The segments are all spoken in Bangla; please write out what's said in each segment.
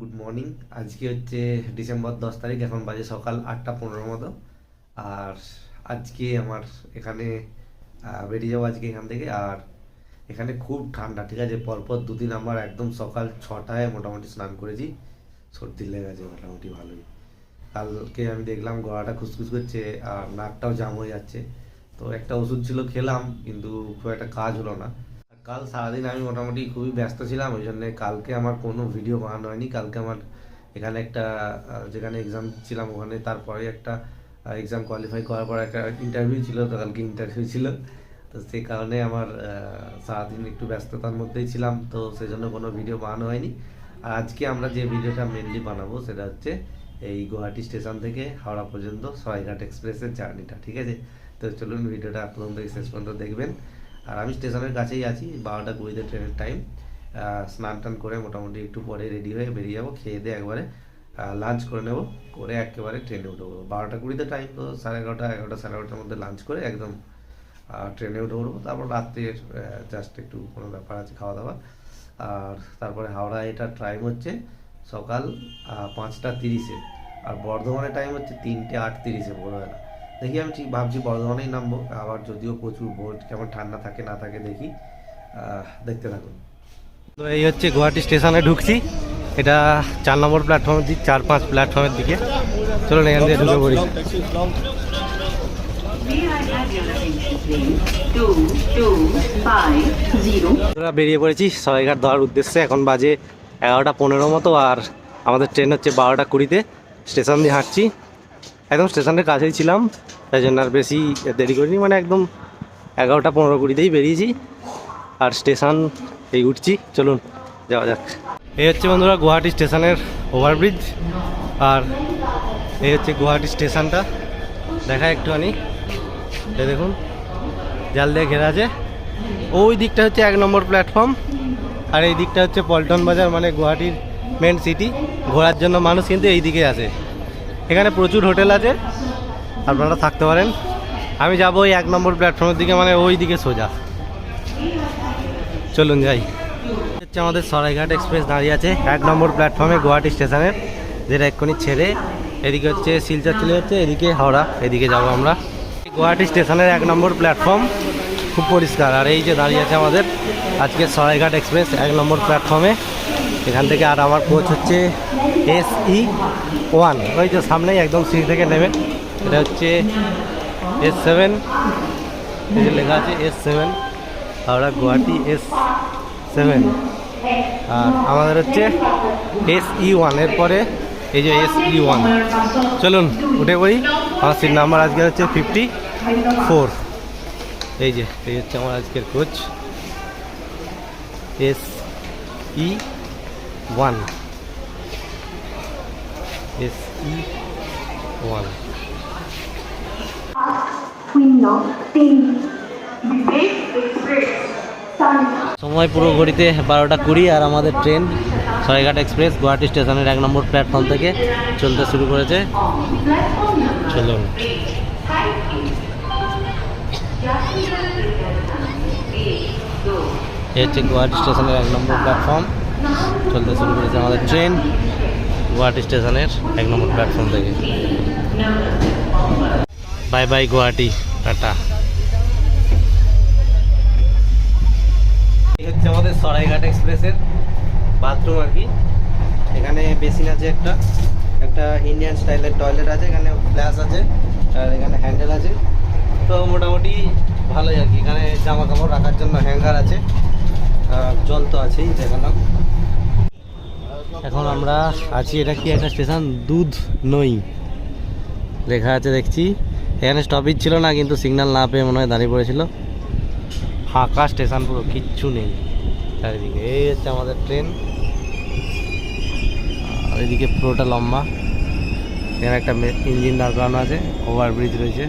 গুড মর্নিং আজকে হচ্ছে ডিসেম্বর দশ তারিখ, এখন বাজে সকাল আটটা পনেরো মতো। আর আজকে আমার এখানে বেরিয়ে যাব আজকে এখান থেকে। আর এখানে খুব ঠান্ডা, ঠিক আছে? পরপর দুদিন আমার একদম সকাল ছটায় মোটামুটি স্নান করেছি। সর্দি লেগে গেছে মোটামুটি ভালোই। কালকে আমি দেখলাম গলাটা খুসখুস করছে আর নাকটাও জাম হয়ে যাচ্ছে। তো একটা ওষুধ ছিল খেলাম, কিন্তু খুব একটা কাজ হলো না। কাল সারাদিন আমি মোটামুটি খুবই ব্যস্ত ছিলাম, ওই জন্য কালকে আমার কোনো ভিডিও বানানো হয়নি। কালকে আমার এখানে একটা যেখানে এক্সাম ছিলাম ওখানে, তারপরে একটা এক্সাম কোয়ালিফাই করার পর একটা ইন্টারভিউ ছিল, তো কালকে ইন্টারভিউ ছিল। তো সেই কারণে আমার সারাদিন একটু ব্যস্ততার মধ্যেই ছিলাম, তো সেই জন্য কোনো ভিডিও বানানো হয়নি। আর আজকে আমরা যে ভিডিওটা মেনলি বানাবো, সেটা হচ্ছে এই গুয়াহাটি স্টেশন থেকে হাওড়া পর্যন্ত সরাইঘাট এক্সপ্রেসের জার্নিটা ঠিক আছে? তো চলুন ভিডিওটা থেকে শেষ পর্যন্ত দেখবেন। আর আমি স্টেশনের কাছেই আছি, বারোটা কুড়িতে ট্রেনের টাইম স্নান টান করে মোটামুটি একটু পরে রেডি হয়ে বেরিয়ে যাব, খেয়ে দিয়ে একবারে লাঞ্চ করে নেব, করে একেবারে ট্রেনে উঠে পড়ব। বারোটা কুড়িতে টাইম তো সাড়ে এগারোটা এগারোটা সাড়ে এগারোটার মধ্যে লাঞ্চ করে একদম ট্রেনে উঠে পড়ব। তারপর রাত্রের জাস্ট একটু কোনো ব্যাপার আছে খাওয়া দাওয়া আর তারপরে হাওড়া এটা টাইম হচ্ছে সকাল পাঁচটা তিরিশে। আর বর্ধমানের টাইম হচ্ছে তিনটে আট তিরিশে ভোরবেলা। দেখি আমি ঠিক ভাবছি বর্ধমানেই নামবো, আবার যদিও প্রচুর ভোট, কেমন ঠান্ডা থাকে না থাকে দেখি দেখতে থাকুন। তো এই হচ্ছে গুয়াহাটি স্টেশনে ঢুকছি, এটা চার নম্বর প্ল্যাটফর্মের দিক, চার পাঁচ প্ল্যাটফর্মের দিকে। চলুন এখান থেকে ঢুকে পড়ি. আমরা বেরিয়ে পড়েছি সরাইঘাট ধরার উদ্দেশ্যে, এখন বাজে এগারোটা পনেরো মতো, আর আমাদের ট্রেন হচ্ছে বারোটা কুড়িতে। স্টেশন দিয়ে হাঁটছি। একদম স্টেশনের কাছেই ছিলাম, তাই জন্য আর বেশি দেরি করিনি মানে একদম এগারোটা পনেরো কুড়িতেই বেরিয়েছি। আর স্টেশন এই উঠছি, চলুন যাওয়া যাক। এই হচ্ছে বন্ধুরা গুয়াহাটি স্টেশনের ওভারব্রিজ আর এই হচ্ছে গুয়াহাটি স্টেশনটা। দেখা একটুখানি, এই দেখুন, জাল দিয়ে ঘেরা আছে। ওই দিকটা হচ্ছে এক নম্বর প্ল্যাটফর্ম আর এই দিকটা হচ্ছে পল্টন বাজার মানে গুয়াহাটির মেন সিটি ঘোরার জন্য মানুষ কিন্তু এই দিকে আসে। এখানে প্রচুর হোটেল আছে, আপনারা থাকতে পারেন। আমি যাব ওই এক নম্বর প্ল্যাটফর্মের দিকে মানে ওই দিকে সোজা। চলুন যাই। হচ্ছে আমাদের সরাইঘাট এক্সপ্রেস দাঁড়িয়ে আছে, এক নম্বর প্ল্যাটফর্মে গুয়াহাটি স্টেশনের যেটা এক্ষুনি ছেড়ে, এদিকে হচ্ছে শিলচর চলে যাচ্ছে, এদিকে হাওড়া, এদিকে যাব আমরা। গুয়াহাটি স্টেশনের এক নম্বর প্ল্যাটফর্ম খুব পরিষ্কার। আর এই যে দাঁড়িয়ে আছে আমাদের, আজকে সরাইঘাট এক্সপ্রেস এক নম্বর প্ল্যাটফর্মে এখান থেকে আর আমার কোচ হচ্ছে এস ই ওয়ান ওই যে সামনেই একদম সিট থেকে নেবেন। এটা হচ্ছে এস সেভেন এই যে লেখা আছে S seven Howrah, Guwahati S seven আর আমাদের হচ্ছে এস ই ওয়ান এরপরে এই যে এস ই ওয়ান চলুন, উঠে পড়ি। আমার সিট নাম্বার আজকে হচ্ছে ফিফটি ফোর এই যে, এই হচ্ছে আমার আজকের coach S E one express সান সময় পুরো ঘড়িতে বারোটা কুড়ি আর আমাদের ট্রেন সরাইঘাট এক্সপ্রেস গুয়াহাটি স্টেশনের এক নম্বর প্ল্যাটফর্ম থেকে চলতে শুরু করেছে। চলুন হচ্ছে গুয়াহাটি স্টেশনের এক নম্বর প্ল্যাটফর্ম। চলতে শুরু করেছে আমাদের ট্রেন। গুয়াহাটি স্টেশনের এক নম্বর প্ল্যাটফর্ম থেকে। Bye bye Guwahati, tata. এই হচ্ছে আমাদের সরাইঘাট এক্সপ্রেসের বাথরুম আর কি। এখানে বেসিন আছে একটা একটা ইন্ডিয়ান স্টাইলের টয়লেট আছে, এখানে ফ্ল্যাশ আছে, আর এখানে হ্যান্ডেল আছে। তো মোটামুটি ভালোই আর কি, এখানে জামা কাপড় রাখার জন্য হ্যাঙ্গার আছে জল তো আছেই, দেখালাম। এখন আমরা আছি, এটা কি একটা স্টেশন? দুধ নই। লেখা আছে, দেখছি। এখানে স্টপেজ ছিল না, কিন্তু সিগন্যাল না পেয়ে মনে হয় দাঁড়িয়ে পড়েছিল। ফাঁকা স্টেশন পুরো, কিচ্ছু নেই। চারিদিকে, এই হচ্ছে আমাদের ট্রেন আর এদিকে পুরোটা লম্বা। এখানে একটা ইঞ্জিন দাঁড় করানো আছে ওভারব্রিজ রয়েছে।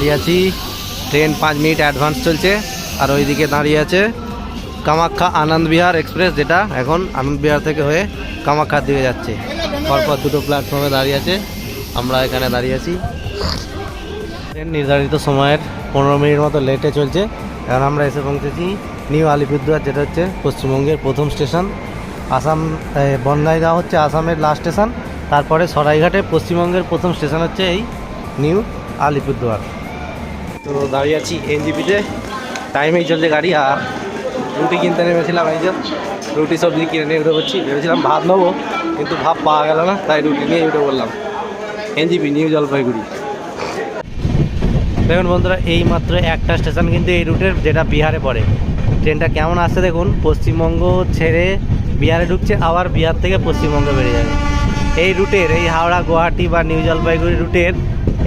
দাঁড়িয়ে আছি। ট্রেন পাঁচ মিনিট অ্যাডভান্স চলছে, আর ওইদিকে দাঁড়িয়ে আছে কামাখ্যা আনন্দ বিহার এক্সপ্রেস যেটা এখন আনন্দ বিহার থেকে হয়ে কামাখ্যার দিকে যাচ্ছে। পরপর দুটো প্ল্যাটফর্মে দাঁড়িয়ে আছে, আমরা এখানে দাঁড়িয়ে আছি। ট্রেন নির্ধারিত সময়ের পনেরো মিনিট মতো লেটে চলছে। এখন আমরা এসে পৌঁছেছি নিউ আলিপুরদুয়ার, যেটা হচ্ছে পশ্চিমবঙ্গের প্রথম স্টেশন। আসাম বনগাঁইগাঁও হচ্ছে আসামের লাস্ট স্টেশন তারপরে সরাইঘাটে পশ্চিমবঙ্গের প্রথম স্টেশন হচ্ছে এই নিউ আলিপুরদুয়ার। তো দাঁড়িয়ে আছি এনজিপিতে টাইমেই চলছে গাড়ি, আর রুটি কিনতে নেমেছিলাম এই যে। রুটি সবজি কিনে নিয়ে উঠে করছি ভেবেছিলাম ভাত নেব, কিন্তু ভাত পাওয়া গেল না, তাই রুটি নিয়ে উঠে বললাম এনজিপি নিউ জলপাইগুড়ি দেখুন বন্ধুরা, এই মাত্র একটা স্টেশন কিন্তু এই রুটের যেটা বিহারে পড়ে। ট্রেনটা কেমন আসছে দেখুন, পশ্চিমবঙ্গ ছেড়ে বিহারে ঢুকছে, আবার বিহার থেকে পশ্চিমবঙ্গে বেরিয়ে যাবে। এই রুটের এই হাওড়া, গুয়াহাটি বা নিউ জলপাইগুড়ি রুটের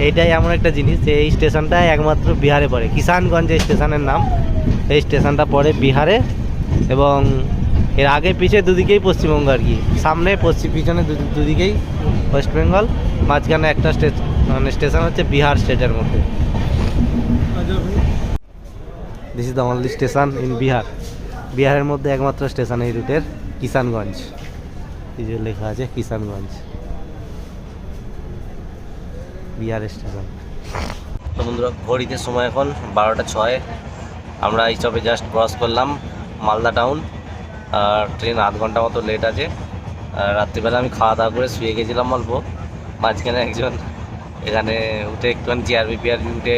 এইটাই এমন একটা জিনিস যে এই স্টেশনটাই একমাত্র বিহারে পড়ে। কিষানগঞ্জ স্টেশনের নাম। এই স্টেশনটা পড়ে বিহারে এবং এর আগে পিছে দুদিকেই পশ্চিমবঙ্গ আর কি। সামনে পশ্চিম পিছনে দুদিকেই ওয়েস্ট বেঙ্গল, মাঝখানে একটা মানে স্টেশন হচ্ছে বিহার স্টেটের মধ্যে। This is the only station in Bihar বিহারের মধ্যে একমাত্র স্টেশন এই রুটের কিষানগঞ্জ। এই যে লেখা আছে কিষানগঞ্জ। বিহার স্টেশন। তো বন্ধুরা, ঘড়িতে সময় এখন বারোটা ছয়। আমরা এই সবে জাস্ট ক্রস করলাম মালদা টাউন আর ট্রেন আধ ঘণ্টা মতো লেট আছে। আর রাত্রিবেলা আমি খাওয়া দাওয়া করে শুয়ে গেছিলাম অল্প। মাঝখানে একজন এখানে উঠে একটুখানি জিআরবি পিআরবি উঠে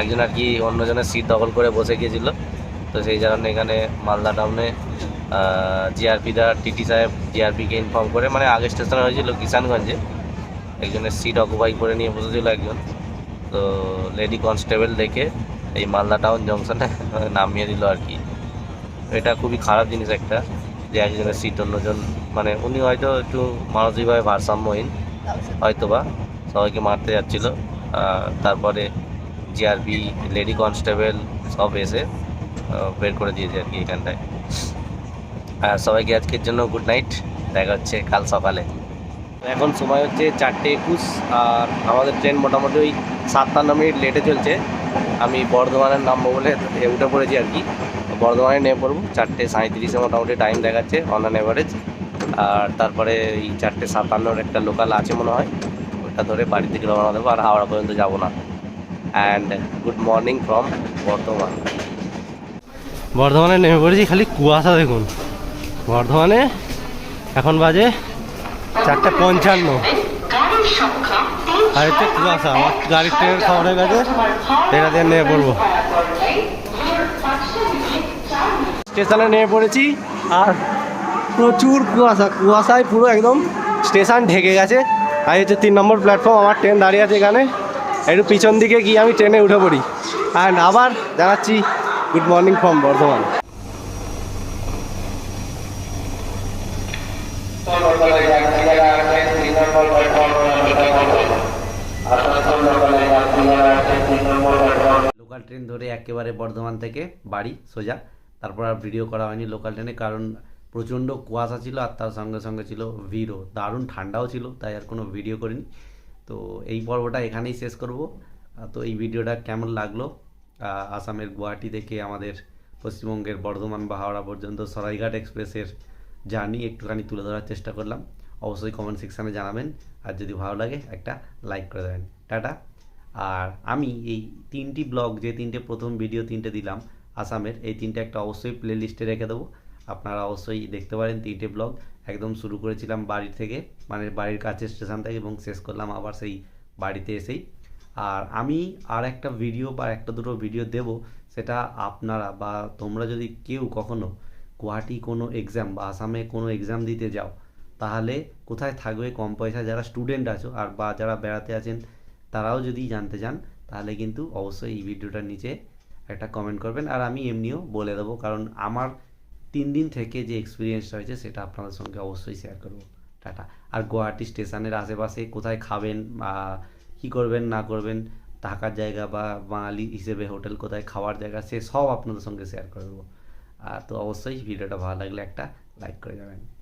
একজন আর কি অন্যজনের সিট দখল করে বসে গিয়েছিল তো সেই কারণে এখানে মালদা টাউনে জিআরপি দা টিটি সাহেব জিআরপিকে ইনফর্ম করে মানে আগে স্টেশনে হয়েছিল কিষানগঞ্জে। একজনের সিট অকুপাই করে নিয়ে বসেছিল একজন। তো লেডি কনস্টেবল দেখে এই মালদা টাউন জংশনে নামিয়ে দিল আর কি। এটা খুবই খারাপ জিনিস একটা যে একজনের সিট অন্যজন মানে উনি হয়তো একটু মানসিকভাবে ভারসাম্যহীন হয়তো বা সবাইকে মারতে যাচ্ছিল। তারপরে জিআরপি লেডি কনস্টেবল সব এসে বের করে দিয়েছে আর কি এখানটায়। আর সবাইকে আজকের জন্য গুড নাইট দেখা হচ্ছে কাল সকালে। এখন সময় হচ্ছে চারটে একুশ, আর আমাদের ট্রেন মোটামুটি ওই সাতান্ন মিনিট লেটে চলছে। আমি বর্ধমানের নামবো বলে উঠে পড়েছি আর কি। বর্ধমানে নেমে পড়ব, চারটে সাঁত্রিশে মোটামুটি টাইম দেখাচ্ছে অন অ্যান অ্যাভারেজ আর তারপরে এই চারটে সাতান্নর একটা লোকাল আছে মনে হয়, ওটা ধরে বাড়ি থেকে রওনা দেবো, আর হাওড়া পর্যন্ত যাব না। And good morning from Bardhaman. বর্ধমানে নেমে পড়েছি খালি কুয়াশা দেখুন। বর্ধমানে এখন বাজে চারটে পঞ্চান্ন। আর হচ্ছে কুয়াশা আমার গাড়ির ট্রেনের খবর হয়ে গেছে। এটা দিয়ে নেমে পড়ব স্টেশনে নেমে পড়েছি। আর প্রচুর কুয়াশা কুয়াশায় পুরো একদম স্টেশন ঢেকে গেছে। আর হচ্ছে তিন নম্বর প্ল্যাটফর্ম আমার ট্রেন দাঁড়িয়ে আছে এখানে। একটু পিছন দিকে গিয়ে আমি ট্রেনে উঠে পড়ি। অ্যান্ড আবার জানাচ্ছি good morning from Bardhaman. Local train ধরে একেবারে বর্ধমান থেকে বাড়ি, সোজা। তারপর আর ভিডিও করা হয়নি লোকাল ট্রেনে কারণ প্রচণ্ড কুয়াশা ছিল আর তার সঙ্গে সঙ্গে ছিল ভিড়ও। দারুণ ঠান্ডাও ছিল, তাই আর কোনো ভিডিও করিনি। তো এই পর্বটা এখানেই শেষ করব। তো এই ভিডিওটা কেমন লাগল? আসামের গুয়াহাটি থেকে আমাদের পশ্চিমবঙ্গের বর্ধমান বা হাওড়া পর্যন্ত সরাইঘাট এক্সপ্রেসের জার্নি একটুখানি তুলে ধরার চেষ্টা করলাম। অবশ্যই কমেন্ট সেকশানে জানাবেন। আর যদি ভালো লাগে, একটা লাইক করে দেবেন। টাটা। আর আমি এই তিনটি ব্লগ, যে তিনটে প্রথম ভিডিও তিনটে দিলাম আসামের, এই তিনটে একটা অবশ্যই প্লে লিস্টে রেখে দেবো। আপনারা অবশ্যই দেখতে পারেন তিনটে ব্লগ। একদম শুরু করেছিলাম বাড়ি থেকে মানে বাড়ির কাছে স্টেশন থেকে এবং শেষ করলাম আবার সেই বাড়িতে এসেই। আর আমি আর একটা ভিডিও বা একটা দুটো ভিডিও দেব, সেটা আপনারা বা তোমরা যদি কেউ কখনো গুয়াহাটি কোনো এক্সাম বা আসামে কোনো এক্সাম দিতে যাও, তাহলে কোথায় থাকবে, কম পয়সা যারা স্টুডেন্ট আছো আর বা যারা বেড়াতে আছেন তারাও যদি জানতে চান, তাহলে কিন্তু অবশ্যই এই ভিডিওটার নিচে একটা কমেন্ট করবেন। আর আমি এমনিও বলে দেবো, কারণ আমার তিন দিন থেকে যে এক্সপিরিয়েন্সটা হয়েছে, সেটা আপনাদের সঙ্গে অবশ্যই শেয়ার করব। টাটা। আর গুয়াহাটি স্টেশনের আশেপাশে কোথায় খাবেন বা কী করবেন, না করবেন, থাকার জায়গা বা বাঙালি হিসেবে হোটেল কোথায় খাওয়ার জায়গা, সে সব আপনাদের সঙ্গে শেয়ার করে দেবো। আর তো অবশ্যই ভিডিওটা ভালো লাগলে একটা লাইক করে যাবেন।